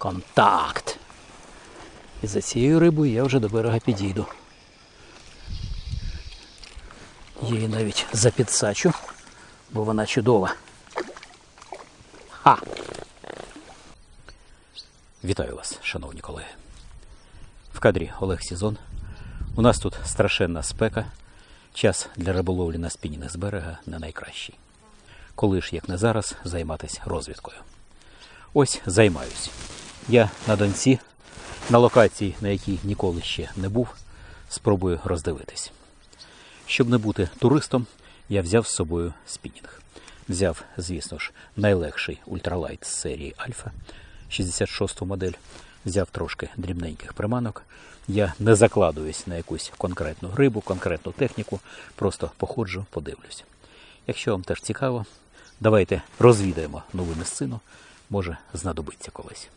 Контакт. І за цією рибою я вже до берега підійду. Її навіть запідсачу, бо вона чудова. Ха! Вітаю вас, шановні колеги. В кадрі Олег Сізон. У нас тут страшенна спека. Час для риболовлі на спінінг з берега не найкращий. Коли ж, як не зараз, займатися розвідкою. Ось займаюсь. Я на донці, на локації, на якій ніколи ще не був, спробую роздивитись. Щоб не бути туристом, я взяв з собою спінінг. Взяв, звісно ж, найлегший ультралайт з серії Альфа, 66 модель. Взяв трошки дрібненьких приманок. Я не закладуюсь на якусь конкретну рибу, конкретну техніку, просто походжу, подивлюсь. Якщо вам теж цікаво, давайте розвідаємо нову місцину, може знадобиться колись.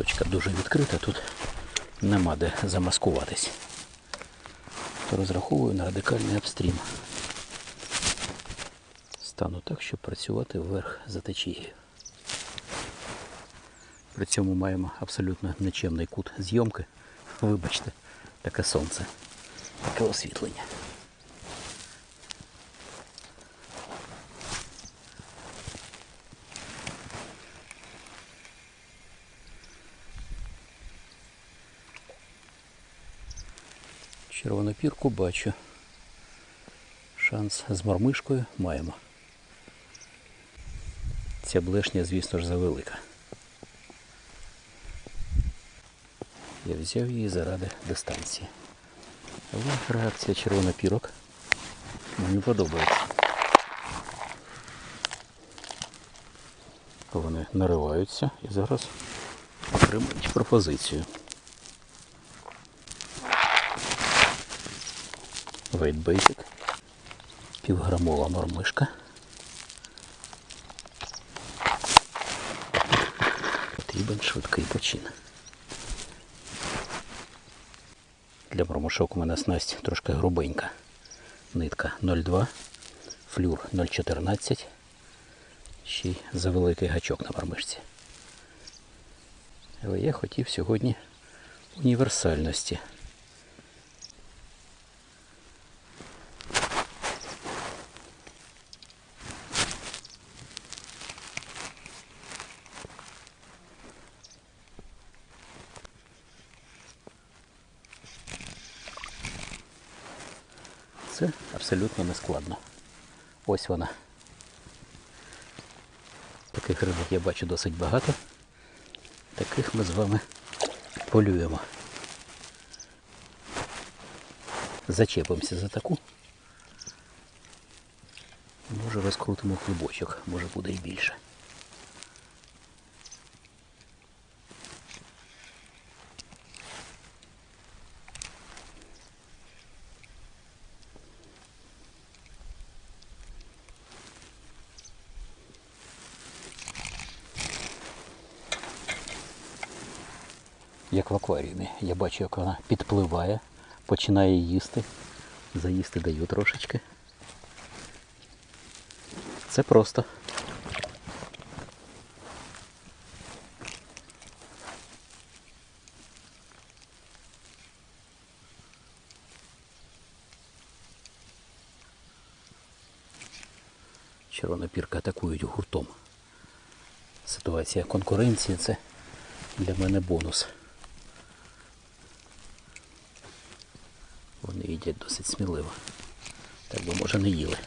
Точка дуже відкрита, тут нема де замаскуватись. То розраховую на радикальний обстрім. Стану так, щоб працювати вверх за течією. При цьому маємо абсолютно нечемний кут зйомки. Вибачте, таке сонце, таке освітлення. Пірку бачу. Шанс з мормишкою маємо. Ця блешня, звісно ж, завелика. Я взяв її заради дистанції. Але реакція червонопірок мені подобається. Вони нариваються і зараз отримують пропозицію. Вейтбейтик. Півграмова мормишка. Потрібен швидкий почин. Для мормушок у мене снасть трошки грубенька. Нитка 0,2, флюр 0,14. Ще й за великий гачок на мормишці. Але я хотів сьогодні універсальності. Це абсолютно не складно. Ось вона. Таких рибок я бачу досить багато. Таких ми з вами полюємо. Зачепимося за таку. Може розкрутимо клубочок, може буде і більше. Як в акваріумі. Я бачу, як вона підпливає, починає їсти. Заїсти даю трошечки. Це просто. Червона пірка атакують гуртом. Ситуація конкуренції це для мене бонус. Вони їдять досить сміливо. Так би може не їли,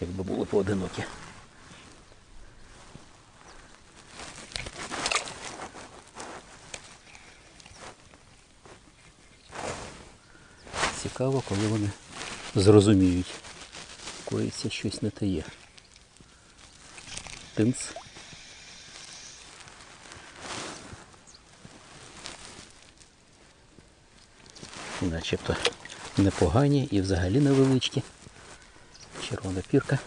якби були поодинокі. Цікаво, коли вони зрозуміють, коїться щось не те є. Тинц. начебто непогані і взагалі невеличкі. Червона пірка.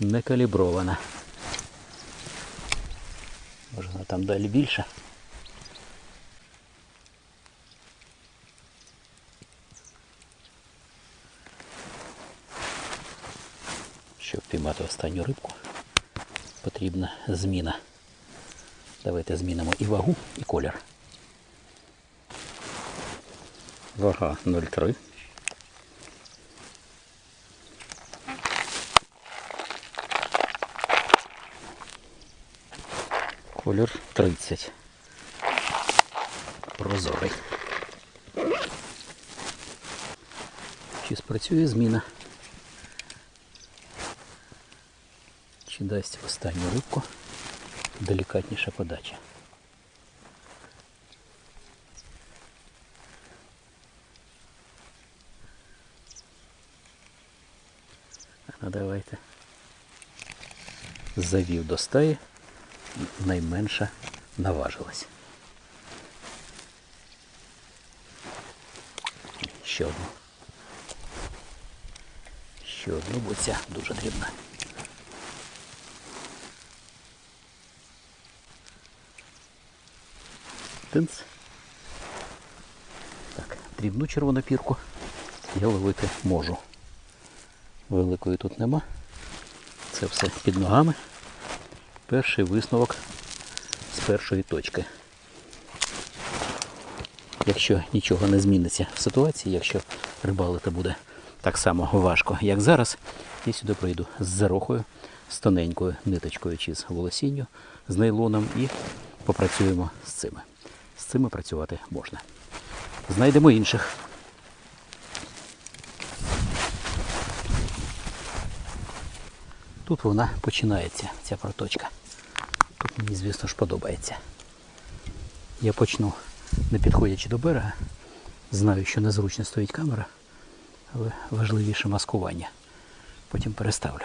Не калібрована. Можна там далі більше. Щоб піймати останню рибку, потрібна зміна. Давайте змінимо і вагу, і колір. Вага 0,3. Колір 30. Прозорий. Чи спрацює зміна? Чи дасть останню рибку делікатніша подача? Ну давайте. Завів до стаї, найменша наважилась. Ще одну. Ще одну, бо ця дуже дрібна. Тинц. Так, дрібну червону пірку я ловити можу. Великої тут нема. Це все під ногами. Перший висновок з першої точки. Якщо нічого не зміниться в ситуації, якщо рибалити буде так само важко, як зараз, я сюди прийду з зарохою, з тоненькою ниточкою чи з волосінню, з нейлоном і попрацюємо з цими. З цими працювати можна. Знайдемо інших. Тут вона починається, ця проточка. Тут мені, звісно ж, подобається. Я почну, не підходячи до берега. Знаю, що незручно стоїть камера, але важливіше маскування. Потім переставлю.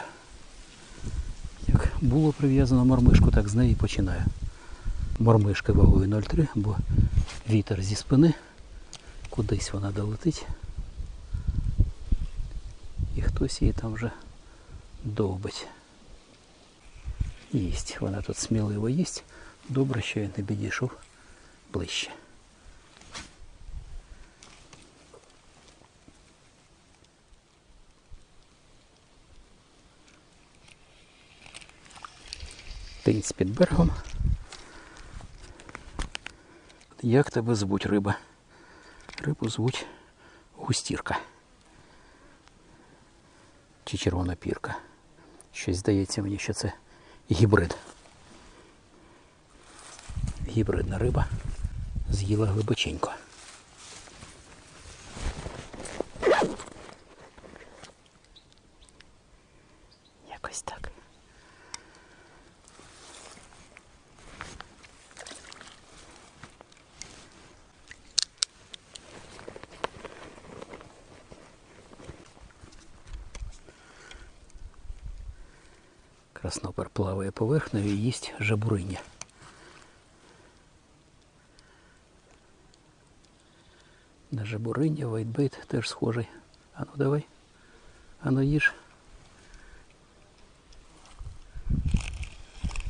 Як було прив'язано мормишку, так з неї починаю. Мормишка вагою 0,3, бо вітер зі спини, кудись вона долетить. І хтось її там вже довбить. Їсть. Вона тут сміливо їсть. Добре, що я не підійшов ближче. Тинць під берегом. Як тебе звуть риба? Рибу звуть густірка. Чи червона пірка. Щось здається мені, що це гібрид. Гібридна риба з'їла глибоченько. Якось так. Краснопер плаває поверхнею їсть жабуриня. На жабуриня, вайтбейт теж схожий. А ну давай. А ну їж.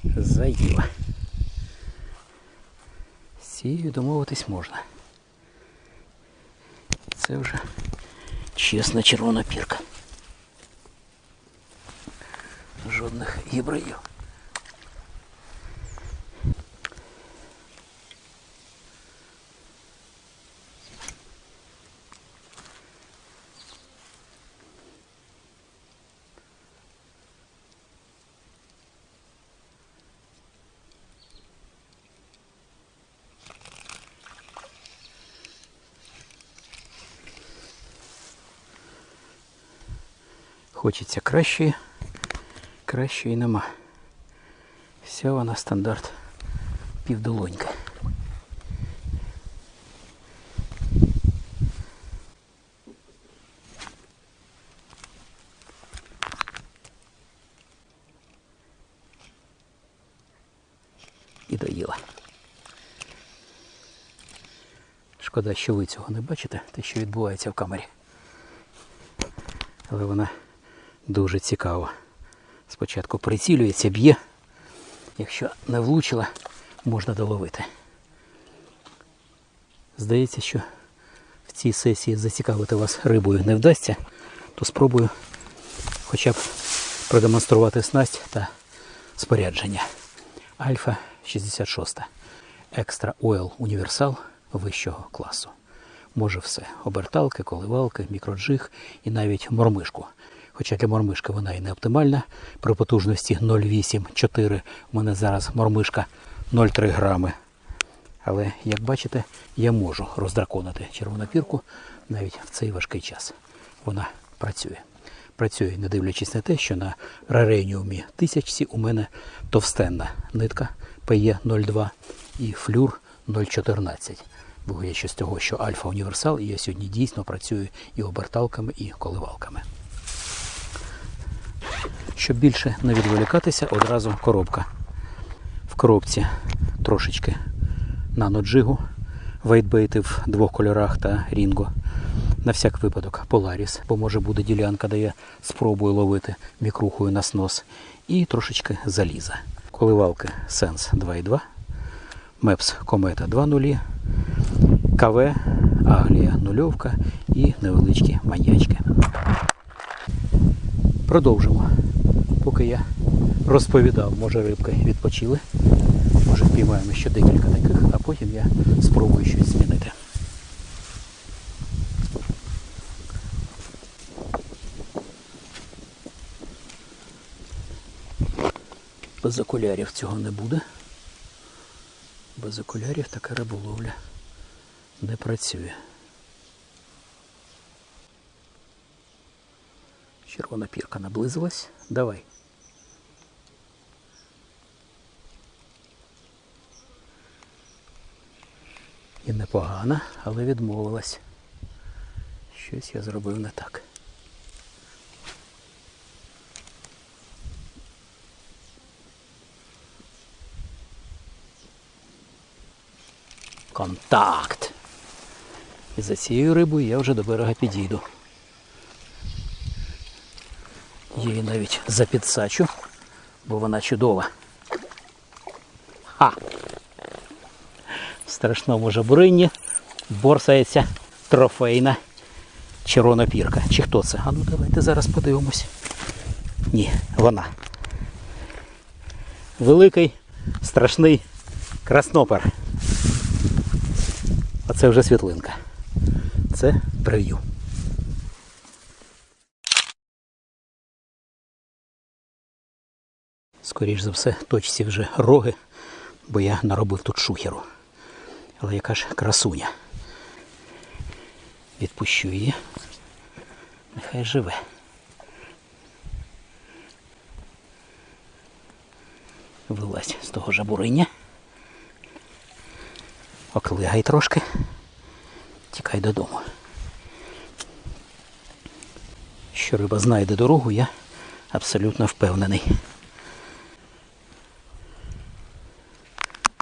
Заїла. З цією домовитись можна. Це вже чесна червона пірка. Жодних гібридів. Хочеться кращої, кращої нема. Вся вона стандарт півдолонька. І доїла. Шкода, що ви цього не бачите, те, що відбувається в камері. Але вона дуже цікава. Спочатку прицілюється, б'є. Якщо не влучила, можна доловити. Здається, що в цій сесії зацікавити вас рибою не вдасться, то спробую хоча б продемонструвати снасть та спорядження. Альфа 66. Екстра Ойл Універсал вищого класу. Може все. Оберталки, коливалки, мікроджиг і навіть мормишку. Хоча для мормишки вона і не оптимальна. При потужності 0,8-4 у мене зараз мормишка 0,3 грами. Але, як бачите, я можу роздраконити червонопірку навіть в цей важкий час. Вона працює. Працює, не дивлячись на те, що на рареніумі тисячці у мене товстенна нитка PE02 і флюр 0,14. Виходячи з того, що альфа універсал, і я сьогодні дійсно працюю і оберталками, і коливалками. Щоб більше не відволікатися, одразу коробка. В коробці трошечки наноджигу, вейтбейти в двох кольорах та рінго. На всяк випадок Polaris, бо може буде ділянка, де я спробую ловити мікрухою на снос. І трошечки заліза. Коливалки Sense 2.2, Meps Cometa 2.0, КВ, Аглія нульовка і невеличкі маньячки. Продовжимо. Поки я розповідав, може рибки відпочили. Може впіймаємо ще декілька таких, а потім я спробую щось змінити. Без окулярів цього не буде. Без окулярів така риболовля не працює. Червона пірка наблизилась. Давай. Непогана, але відмовилась. Щось я зробив не так. Контакт. І за цією рибою я вже до берега підійду. Її навіть запідсачу, бо вона чудова. Ха! Страшному жабурині борсається трофейна червона пірка. Чи хто це? А ну давайте зараз подивимось. Ні, вона. Великий, страшний краснопер. А це вже світлинка. Це прев'ю. Скоріш за все, точці вже роги, бо я наробив тут шухеру. Але яка ж красуня. Відпущу її. Нехай живе. Вилазь з того жабуриня. Оклигай трошки. Тікай додому. Що риба знайде дорогу, я абсолютно впевнений.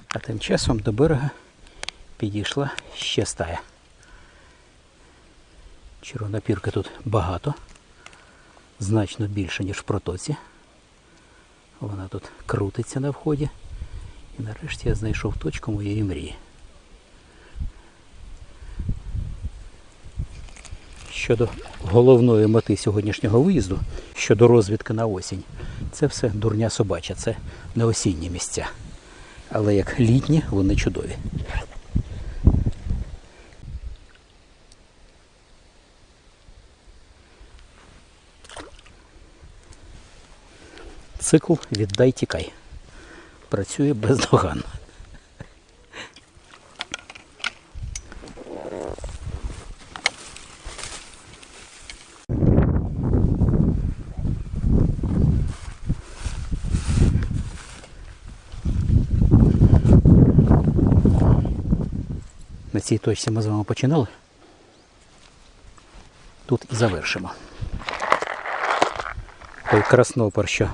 А тим часом до берега підійшла ще стая. Червонопірки тут багато, значно більше, ніж в протоці. Вона тут крутиться на вході. І нарешті я знайшов точку моєї мрії. Щодо головної мети сьогоднішнього виїзду, щодо розвідки на осінь, це все дурня собача, це не осінні місця. Але як літні, вони чудові. Цикл віддай тікай. Працює бездоганно. На цій точці ми з вами починали. Тут і завершимо. Той краснопер, що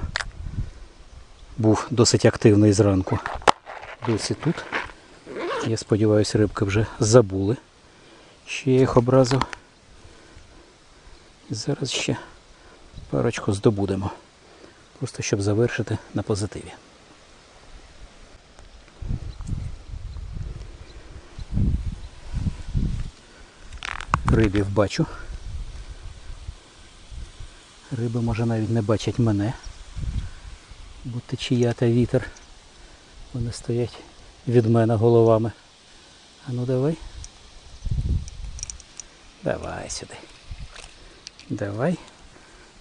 був досить активний зранку. Досі тут. Я сподіваюся, рибки вже забули, що я їх образив. Зараз ще парочку здобудемо. Просто щоб завершити на позитиві. Рибів бачу. Риби може навіть не бачать мене. Бо течія та вітер. Вони стоять від мене головами. А ну давай. Давай сюди. Давай.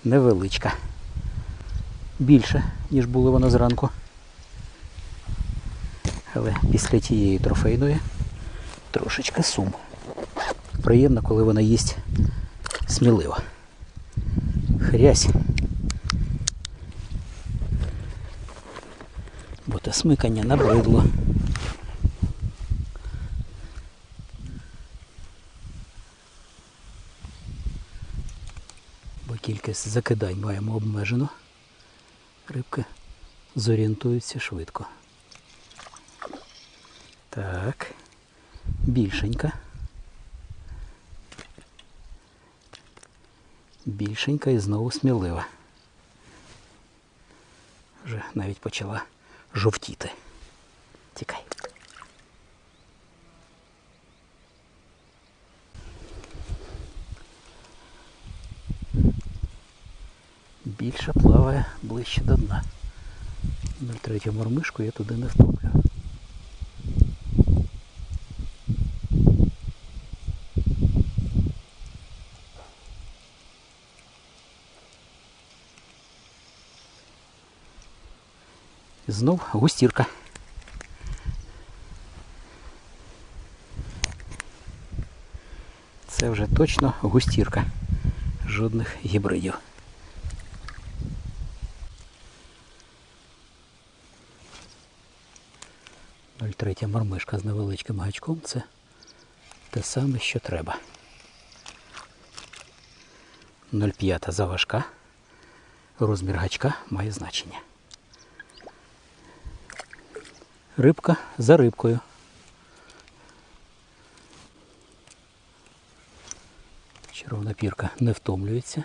Невеличка. Більше, ніж було воно зранку. Але після тієї трофейної трошечки сум. Приємно, коли вона їсть сміливо. Хрясь. Те смикання набридло. Бо кількість закидань маємо обмежену. Рибки зорієнтуються швидко. Так. Більшенька. Більшенька і знову смілива. Вже навіть почала жовтіти. Тікай. Більше плаває ближче до дна. 0,3 мормишку я туди не втоплю. Знов густірка. Це вже точно густірка. Жодних гібридів. Третя мормишка з невеличким гачком це те саме, що треба. 0,5 заважка. Розмір гачка має значення. Рибка за рибкою. Червона пірка не втомлюється.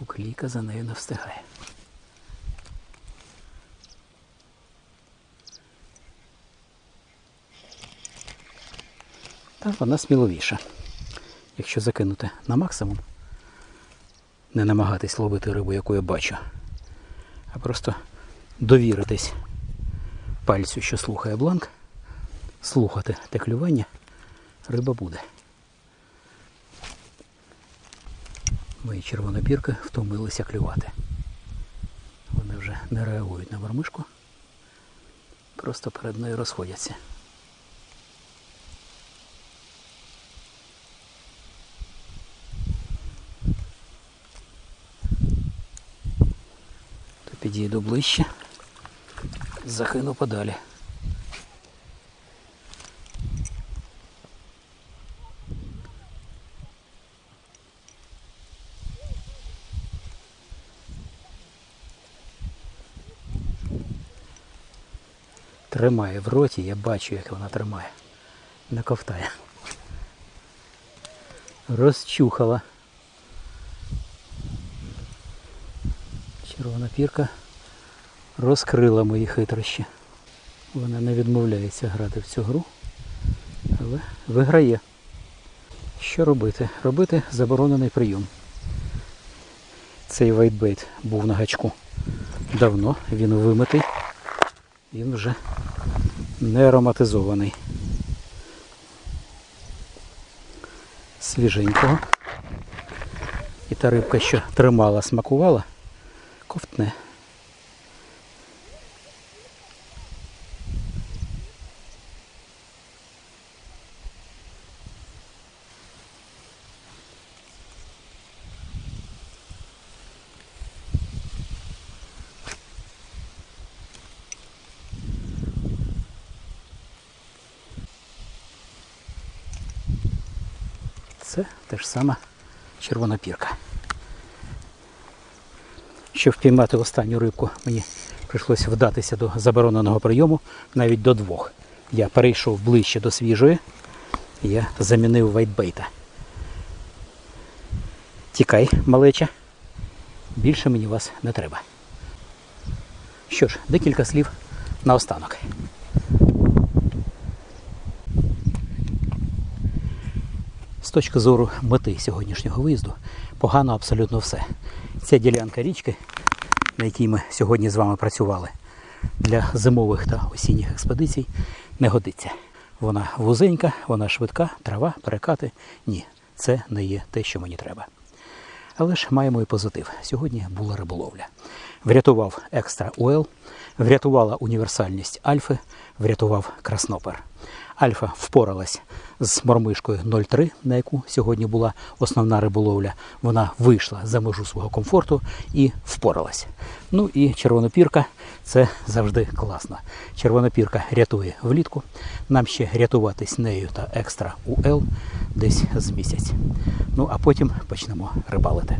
Уклійка за нею не встигає. Та вона сміловіша. Якщо закинути на максимум, не намагатись ловити рибу, яку я бачу, а просто довіритись пальцю, що слухає бланк, слухати те клювання, риба буде. Мої червонопірки втомилися клювати. Вони вже не реагують на мормишку, просто перед нею розходяться. Підійду ближче, захину подалі. Тримає в роті, я бачу, як вона тримає. Не ковтає. Розчухала. Червона пірка розкрила мої хитрощі. Вона не відмовляється грати в цю гру, але виграє. Що робити? Робити заборонений прийом. Цей вайтбейт був на гачку давно, він вимитий, він вже не ароматизований. Свіженького. І та рибка, що тримала, смакувала, ковтне. Це те ж сама червона пірка. Щоб впіймати останню рибку, мені прийшлося вдатися до забороненого прийому навіть до двох. Я перейшов ближче до свіжої, я замінив вайтбейта. Тікай, малеча. Більше мені вас не треба. Що ж, декілька слів наостанок. З точки зору мети сьогоднішнього виїзду погано абсолютно все. Ця ділянка річки, на якій ми сьогодні з вами працювали, для зимових та осінніх експедицій не годиться. Вона вузенька, вона швидка, трава, перекати. Ні, це не є те, що мені треба. Але ж маємо і позитив. Сьогодні була риболовля. Врятував екстра Ойл, врятувала універсальність Альфи, врятував краснопер. Альфа впоралась з мормишкою 0,3, на яку сьогодні була основна риболовля. Вона вийшла за межу свого комфорту і впоралась. Ну і червонопірка це завжди класно. Червонопірка рятує влітку. Нам ще рятуватись нею та екстра УЛ десь з місяць. Ну а потім почнемо рибалити.